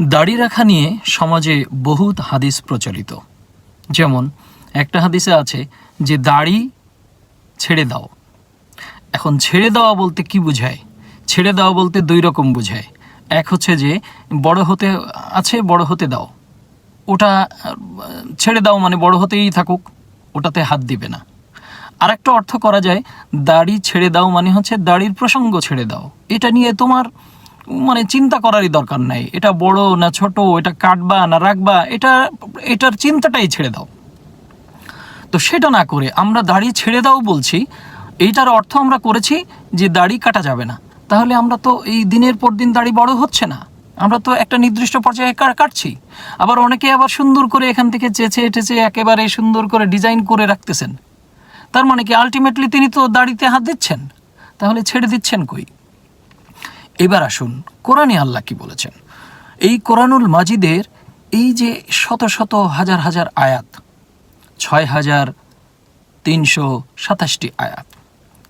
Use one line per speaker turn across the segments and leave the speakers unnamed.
দাড়ি রাখা নিয়ে সমাজে বহুত হাদিস প্রচলিত। যেমন, একটা হাদিসে আছে যে দাড়ি ছেড়ে দাও। এখন ছেড়ে দেওয়া বলতে কি বোঝায়? ছেড়ে দেওয়া বলতে দুই রকম বোঝায়। এক হচ্ছে যে, বড় হতে আছে, বড় হতে দাও। ওটা, ছেড়ে দাও মানে বড় হতেই থাকুক, ওটাতে হাত দিবে না। আরেকটা অর্থ করা যায়, দাড়ি ছেড়ে দাও মানে হচ্ছে দাড়ির প্রসঙ্গ ছেড়ে দাও। এটা নিয়ে তোমার মানে চিন্তা করারই দরকার নাই। এটা বড় না ছোট, এটা কাটবা না রাখবা, এটা, এটার চিন্তাটাই ছেড়ে দাও। তো সেটা না করে আমরা দাড়ি ছেড়ে দাও বলছি, এইটার অর্থ আমরা করেছি যে দাড়ি কাটা যাবে না। তাহলে আমরা তো এই দিনের পর দিন দাড়ি বড় হচ্ছে না। আমরা তো একটা নির্দিষ্ট পর্যায়ে কাটছি। আবার অনেকে আবার সুন্দর করে এখান থেকে চেঁচে টেচে একেবারে সুন্দর করে ডিজাইন করে রাখতেছেন। তার মানে কি আলটিমেটলি তিনি তো দাড়িতে হাত দিচ্ছেন? তাহলে ছেড়ে দিচ্ছেন কই? এবার আসুন কোরআনে আল্লাহ কি বলেছেন? এই কোরআনুল মাজিদের এই যে শত শত হাজার হাজার আয়াত, ছয় হাজার তিনশো সাতাশটি আয়াত,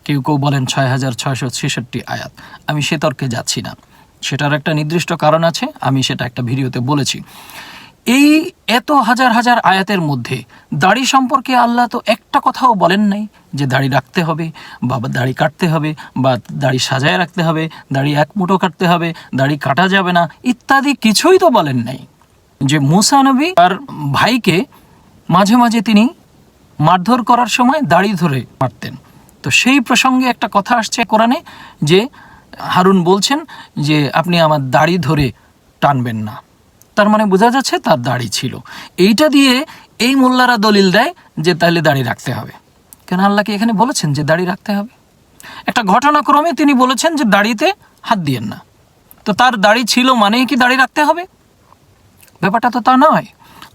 কেউ কেউ বলেন ছয় হাজার ছয়শো ছেষট্টি আয়াত, আমি সে তর্কে যাচ্ছি না। সেটার একটা নির্দিষ্ট কারণ আছে, আমি সেটা একটা ভিডিওতে বলেছি। এই এত হাজার হাজার আয়াতের মধ্যে দাড়ি সম্পর্কে আল্লাহ তো একটা কথাও বলেন নাই যে দাড়ি রাখতে হবে বা দাড়ি কাটতে হবে বা দাড়ি সাজায় রাখতে হবে, দাড়ি এক মুঠো কাটতে হবে, দাড়ি কাটা যাবে না, ইত্যাদি কিছুই তো বলেন নাই। যে মুসা নবী আর ভাইকে মাঝে মাঝে তিনি মারধর করার সময় দাড়ি ধরে মারতেন। তো সেই প্রসঙ্গে একটা কথা আসছে কোরআনে যে হারুন বলছেন যে আপনি আমার দাড়ি ধরে টানবেন না। তার মানে বোঝা যাচ্ছে তার দাড়ি ছিল। এইটা দিয়ে এই মোল্লারা দলিল দেয় যে তাহলে দাড়ি রাখতে হবে। কেন আল্লাহকে এখানে বলেছেন যে দাড়ি রাখতে হবে? একটা ঘটনাক্রমে তিনি বলেছেন যে দাড়িতে হাত দিয়েন না। তো তার দাড়ি ছিল মানেই কি দাড়ি রাখতে হবে? ব্যাপারটা তো তা নয়।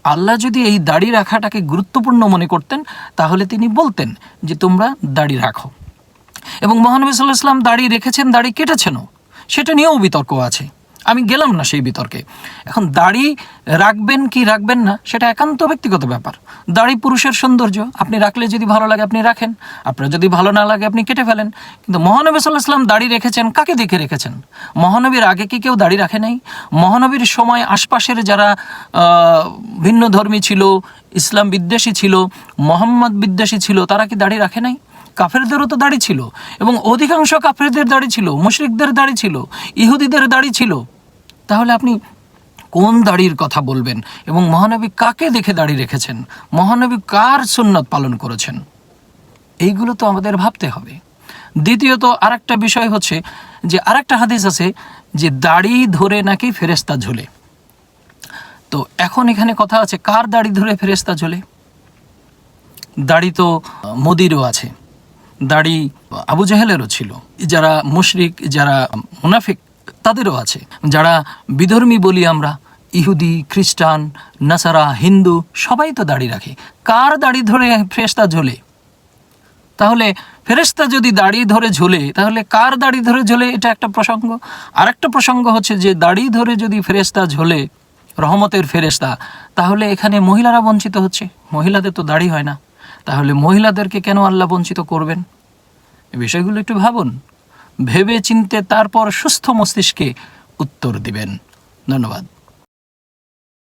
আল্লাহ যদি এই দাড়ি রাখাটাকে গুরুত্বপূর্ণ মনে করতেন, তাহলে তিনি বলতেন যে তোমরা দাড়ি রাখো। এবং মহানবী সাল্লাহ ইসলাম দাড়ি রেখেছেন, দাড়ি কেটেছেনও। সেটা নিয়েও বিতর্ক আছে। আমি গেলাম না সেই বিতর্কে। এখন দাড়ি রাখবেন কি রাখবেন না, সেটা একান্ত ব্যক্তিগত ব্যাপার। দাড়ি পুরুষের সৌন্দর্য, আপনি রাখলে যদি ভালো লাগে আপনি রাখেন, আপনার যদি ভালো না লাগে আপনি কেটে ফেলেন। কিন্তু মহানবী সাল্লাহ ইসলাম দাড়ি রেখেছেন, কাকে দেখে রেখেছেন? মহানবীর আগে কি কেউ দাড়ি রাখে নাই? মহানবীর সময় আশপাশের যারা ভিন্ন ধর্মী ছিল, ইসলাম বিদ্বেষী ছিল, মোহাম্মদ বিদ্বেষী ছিল, তারা কি দাড়ি রাখে নাই? কাফেরদেরও তো দাড়ি ছিল। এবং অধিকাংশ কাফেরদের দাড়ি ছিল, মুশরিকদের দাড়ি ছিল, ইহুদিদের দাড়ি ছিল। তাহলে আপনি কোন দাড়ির কথা বলবেন এবং মহানবী কাকে দেখে দাড়ি রেখেছেন? মহানবী কার সুন্নত পালন করেছেন? এইগুলো তো আমাদের ভাবতে হবে। দ্বিতীয়ত আরেকটা বিষয় হচ্ছে যে আরেকটা হাদিস আছে যে দাড়ি ধরে নাকি ফেরেস্তা ঝোলে। তো এখন এখানে কথা আছে, কার দাড়ি ধরে ফেরেস্তা ঝোলে? দাড়ি তো মোদিরও আছে, দাড়ি আবু জাহেলেরও ছিল। যারা মুশরিক, যারা মুনাফিক তাদেরও আছে। যারা বিধর্মী বলি আমরা, ইহুদি, খ্রিস্টান, নাসারা, হিন্দু, সবাই তো দাড়ি রাখে। কার দাড়ি ধরে ফেরেস্তা ঝোলে? তাহলে ফেরেস্তা যদি দাড়ি ধরে ঝোলে, তাহলে কার দাড়ি ধরে ঝোলে? এটা একটা প্রসঙ্গ। আরেকটা প্রসঙ্গ হচ্ছে যে, দাড়ি ধরে যদি ফেরেস্তা ঝোলে, রহমতের ফেরেস্তা তাহলে এখানে মহিলারা বঞ্চিত হচ্ছে। মহিলাদের তো দাড়ি হয় না। তাহলে মহিলাদেরকে কেন আল্লাহ বঞ্চিত করবেন? এই বিষয়গুলো একটু ভাবুন। ভেবে চিনতে তারপর সুস্থ মস্তিষ্কে উত্তর দিবেন। ধন্যবাদ।